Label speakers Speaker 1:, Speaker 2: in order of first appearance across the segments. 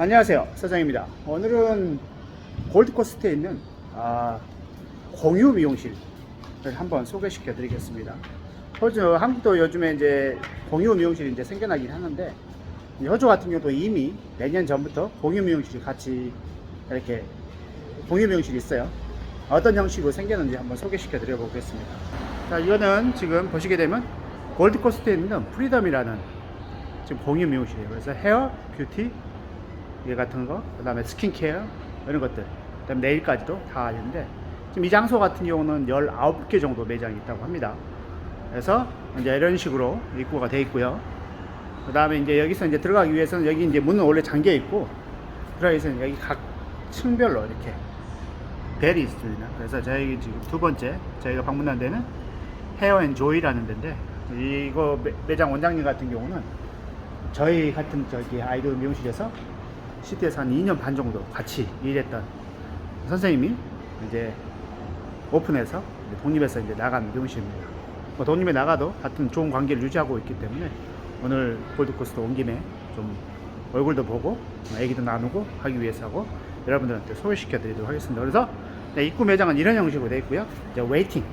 Speaker 1: 안녕하세요. 서장입니다. 오늘은 골드코스트에 있는 아, 공유 미용실을 한번 소개시켜 드리겠습니다. 호주 한국도 요즘에 이제 공유 미용실이 이제 생겨나긴 하는데 이 호주 같은 경우도 이미 몇 년 전부터 공유 미용실이 같이 이렇게 공유 미용실이 있어요. 어떤 형식으로 생겼는지 한번 소개시켜 드려 보겠습니다. 자 이거는 지금 보시게 되면 골드코스트에 있는 프리덤이라는 지금 공유 미용실이에요. 그래서 헤어, 뷰티 이 같은 거, 그 다음에 스킨케어, 이런 것들, 그 다음에 네일까지도 다 있는데, 지금 이 장소 같은 경우는 19개 정도 매장이 있다고 합니다. 그래서 이제 이런 식으로 입구가 돼 있고요. 그 다음에 이제 여기서 이제 들어가기 위해서는 여기 이제 문은 원래 잠겨 있고, 들어가기 여기 각 층별로 이렇게 벨이 있습니다. 그래서 저희 지금 두 번째 저희가 방문한 데는 헤어 앤 조이라는 데인데, 이거 매- 매장 원장님 같은 경우는 저희 같은 저기 아이돌 미용실에서 시티에서 한 2년 반 정도 같이 일했던 선생님이 이제 오픈해서 이제 독립해서 이제 나간 미용실입니다. 뭐 독립에 나가도 같은 좋은 관계를 유지하고 있기 때문에 오늘 골드코스트 온 김에 좀 얼굴도 보고 얘기도 나누고 하기 위해서 하고 여러분들한테 소개시켜 드리도록 하겠습니다. 그래서 네, 입구 매장은 이런 형식으로 되어 있고요. 이제 웨이팅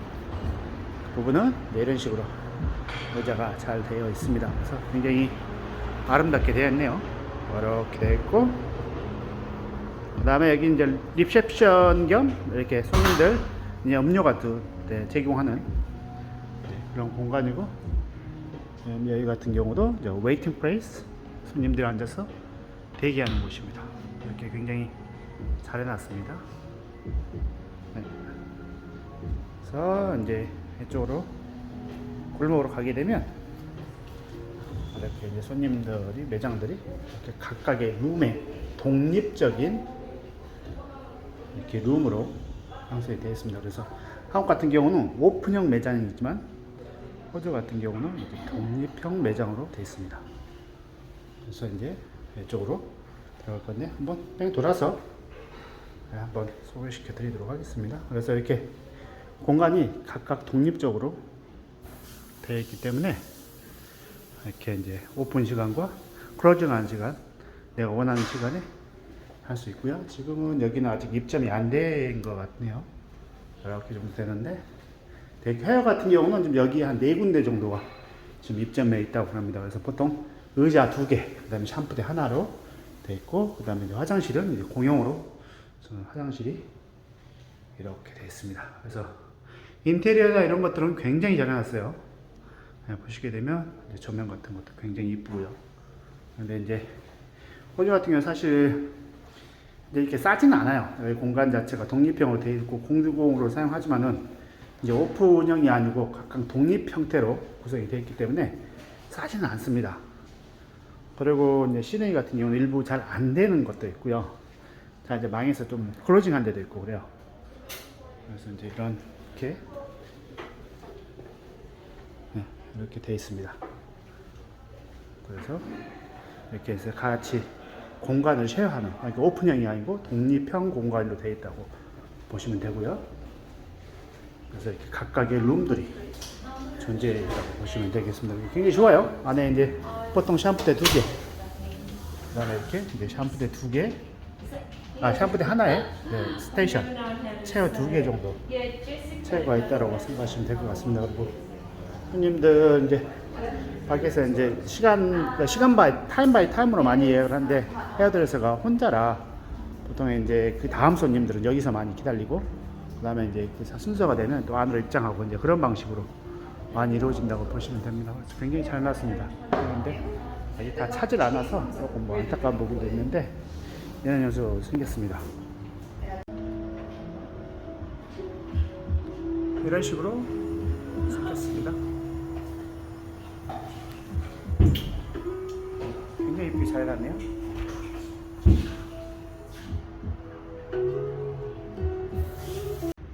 Speaker 1: 부분은 네, 이런 식으로 의자가 잘 되어 있습니다. 그래서 굉장히 아름답게 되어 있네요. 이렇게 되어 있고 그 다음에 여기 이제 리셉션 겸 이렇게 손님들 이제 음료가 또 네, 제공하는 네, 그런 공간이고 음, 여기 같은 경우도 이제 웨이팅 플레이스 손님들이 앉아서 대기하는 곳입니다. 이렇게 굉장히 잘 해놨습니다. 네. 그래서 이제 이쪽으로 골목으로 가게 되면 이렇게 이제 손님들이 매장들이 이렇게 각각의 룸에 독립적인 이렇게 룸으로 형성이 되어 있습니다. 그래서 한국 같은 경우는 오픈형 매장이지만 호주 같은 경우는 이렇게 독립형 매장으로 되어 있습니다. 그래서 이제 이쪽으로 들어갈 건데 한번 뺑 돌아서 네, 한번 소개시켜 드리도록 하겠습니다. 그래서 이렇게 공간이 각각 독립적으로 되어 있기 때문에 이렇게 이제 오픈 시간과 클로징하는 시간 내가 원하는 시간에 할 수 있고요. 지금은 여기는 아직 입점이 안 된 것 같네요. 이렇게 정도 되는데 대기 헤어 같은 경우는 지금 여기 한 네 군데 정도가 지금 입점해 있다고 합니다. 그래서 보통 의자 두 개, 그다음에 샴푸대 하나로 돼 있고, 그다음에 화장실은 이제 공용으로 저는 화장실이 이렇게 되어 있습니다. 그래서 인테리어나 이런 것들은 굉장히 잘 해놨어요. 네, 보시게 되면 조명 같은 것도 굉장히 이쁘고요. 근데 이제 호주 같은 경우 사실 이제 이렇게 싸지는 않아요. 여기 공간 자체가 독립형으로 되어 있고 공주공으로 사용하지만은 이제 오픈형이 아니고 각각 독립 형태로 구성이 되어 있기 때문에 싸지는 않습니다. 그리고 이제 시내이 같은 경우는 일부 잘 안 되는 것도 있고요. 자 이제 망해서 좀 클로징한 데도 있고 그래요. 그래서 이제 이렇게 네, 이렇게 되어 있습니다. 그래서 이렇게 해서 같이 공간을 쉐어하는 그러니까 오픈형이 아니고 독립형 공간으로 되어 있다고 보시면 되고요. 그래서 이렇게 각각의 룸들이 존재했다고 보시면 되겠습니다. 굉장히 좋아요. 안에 이제 보통 샴푸대 두 개, 그다음에 이렇게 이제 샴푸대 두 개, 아 샴푸대 하나에 네, 스테이션 체어 두 개 정도 체어가 있다라고 생각하시면 될 것 같습니다. 그리고 손님들 이제 밖에서 이제 시간 시간 바이 타임 바이 타임으로 많이 예약을 하는데 헤어드레서가 혼자라 보통 이제 그 다음 손님들은 여기서 많이 기다리고 그다음에 이제 그 순서가 되면 또 안으로 입장하고 이제 그런 방식으로 많이 이루어진다고 보시면 됩니다. 굉장히 잘 났습니다. 그런데 아직 다 차질 않아서 조금 뭐 안타까운 부분도 있는데 이런 연수로 생겼습니다. 이런 식으로 생겼습니다. 굉장히 이쁘게 잘 났네요.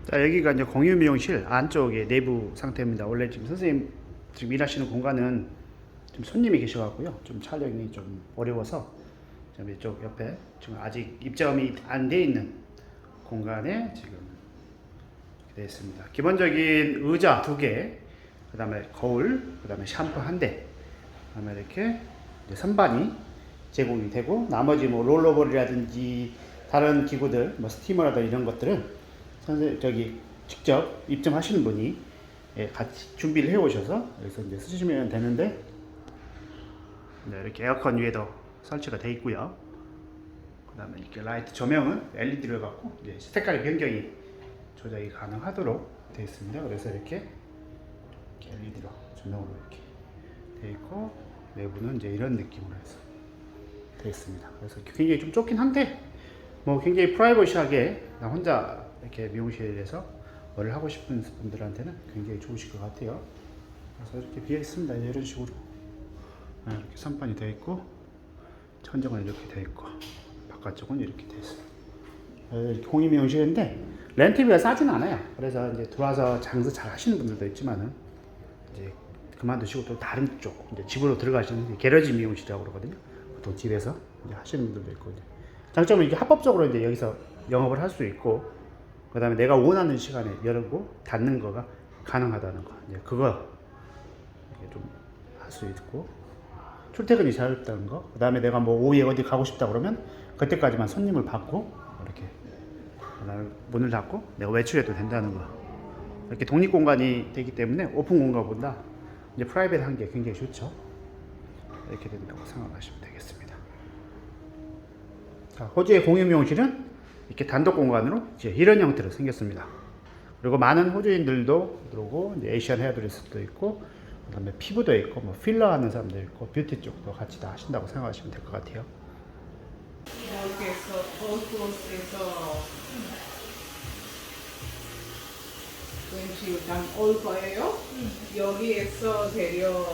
Speaker 1: 자, 여기가 이제 공유 미용실 안쪽의 내부 상태입니다. 원래 지금 선생님 지금 일하시는 공간은 좀 손님이 계셔갖고요. 좀 촬영이 좀 어려워서 좀 이쪽 옆에 지금 아직 입점이 안 돼 있는 공간에 지금 되어 있습니다. 기본적인 의자 두 개, 그 다음에 거울, 그 다음에 샴푸 한 대, 그 다음에 이렇게 선반이 제공이 되고 나머지 뭐 롤러볼이라든지 다른 기구들 뭐 스티머라든지 이런 것들은 선생 저기 직접 입점하시는 분이 예, 같이 준비를 해 오셔서 여기서 이제 쓰시면 되는데 네, 이렇게 에어컨 위에도 설치가 돼 있고요. 그다음에 이렇게 라이트 조명은 LED로 해갖고 이제 색깔의 변경이 조작이 가능하도록 되어 있습니다. 그래서 이렇게 LED로 조명으로 이렇게 되어 있고 내부는 이제 이런 느낌으로 해서 되어 있습니다. 그래서 굉장히 좀 좁긴 한데 뭐 굉장히 프라이버시하게 나 혼자 이렇게 미용실에서 뭐를 하고 싶은 분들한테는 굉장히 좋으실 것 같아요. 그래서 이렇게 비어 있습니다. 이런 식으로 네, 이렇게 선반이 되어 있고 천정은 이렇게 되어 있고 바깥쪽은 이렇게 되어 있습니다. 어, 이렇게 공유 미용실인데 렌트비가 싸진 않아요. 그래서 이제 들어와서 장사 잘 하시는 분들도 있지만은 이제 그만두시고 또 다른 쪽 이제 집으로 들어가시는 게러지 미용실이라고 그러거든요. 보통 집에서 이제 하시는 분들도 있고 이제 장점은 이게 합법적으로 이제 여기서 영업을 할 수 있고 그다음에 내가 원하는 시간에 열고 닫는 거가 가능하다는 거 이제 그거 좀 할 수 있고 출퇴근이 자유롭다는 거. 그다음에 내가 뭐 오후에 어디 가고 싶다 그러면 그때까지만 손님을 받고 이렇게 문을 닫고 내가 외출해도 된다는 거. 이렇게 독립 공간이 되기 때문에 오픈 공간보다 이제 프라이빗한 게 굉장히 좋죠. 이렇게 된다고 생각하시면 되겠습니다. 자, 호주의 공유 미용실은 이렇게 단독 공간으로 이제 이런 형태로 생겼습니다. 그리고 많은 호주인들도 들어오고 이제 에이시안 헤어드레스도 있고 그다음에 피부도 있고 뭐 필러 하는 사람도 있고 뷰티 쪽도 같이 다 하신다고 생각하시면 될 것 같아요.
Speaker 2: 왠지 난 올 거예요. 여기에서 거예요.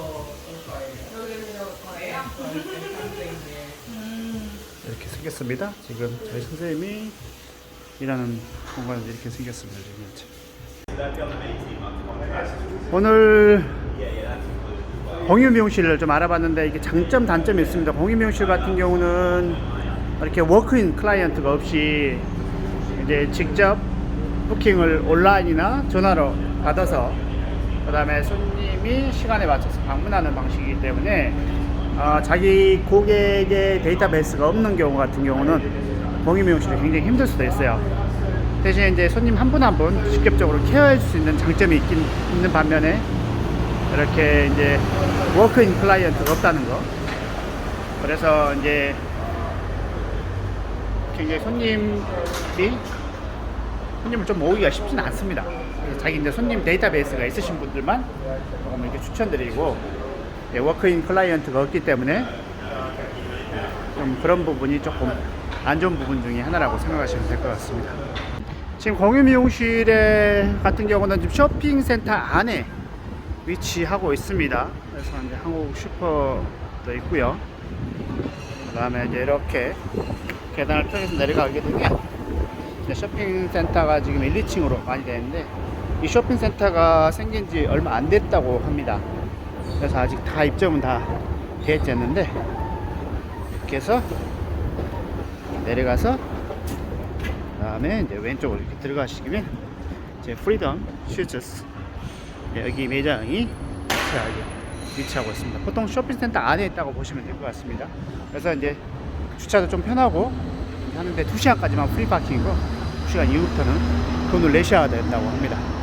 Speaker 1: 이렇게 생겼습니다. 지금 저희 선생님이 일하는 공간이 이렇게 생겼습니다. 지금 현재. 오늘 공유 미용실을 좀 알아봤는데 이게 장점 단점이 있습니다. 공유 미용실 같은 경우는 이렇게 워크인 클라이언트가 없이 이제 직접 부킹을 온라인이나 전화로 받아서 그 다음에 손님이 시간에 맞춰서 방문하는 방식이기 때문에 어, 자기 고객의 데이터베이스가 없는 경우 같은 경우는 공유 미용실이 굉장히 힘들 수도 있어요. 대신 이제 손님 한 분 한 분 직접적으로 케어할 수 있는 장점이 있긴 있는 반면에 이렇게 이제 워크인 클라이언트가 없다는 거. 그래서 이제 굉장히 손님이 손님을 좀 모으기가 쉽지는 않습니다. 그래서 자기 이제 손님 데이터베이스가 있으신 분들만 조금 이렇게 추천드리고 예, 워크인 클라이언트가 없기 때문에 좀 그런 부분이 조금 안 좋은 부분 중에 하나라고 생각하시면 될 것 같습니다. 지금 공유 미용실에 같은 경우는 지금 쇼핑센터 안에 위치하고 있습니다. 그래서 이제 한국 슈퍼도 있고요. 그다음에 이제 이렇게 계단을 통해서 내려가게 되면 이제 쇼핑센터가 지금 1, 2층으로 많이 되는데 이 쇼핑센터가 생긴 지 얼마 안 됐다고 합니다. 그래서 아직 다 입점은 다 되었지 않는데 이렇게 해서 내려가서 그 다음에 이제 왼쪽으로 이렇게 들어가시면 이제 프리덤 슈즈스 네, 여기 매장이 위치하고 있습니다. 보통 쇼핑센터 안에 있다고 보시면 될 것 같습니다. 그래서 이제 주차도 좀 편하고 하는데 2시간까지만 프리 파킹이고 2시간 이후부터는 돈을 내셔야 된다고 합니다.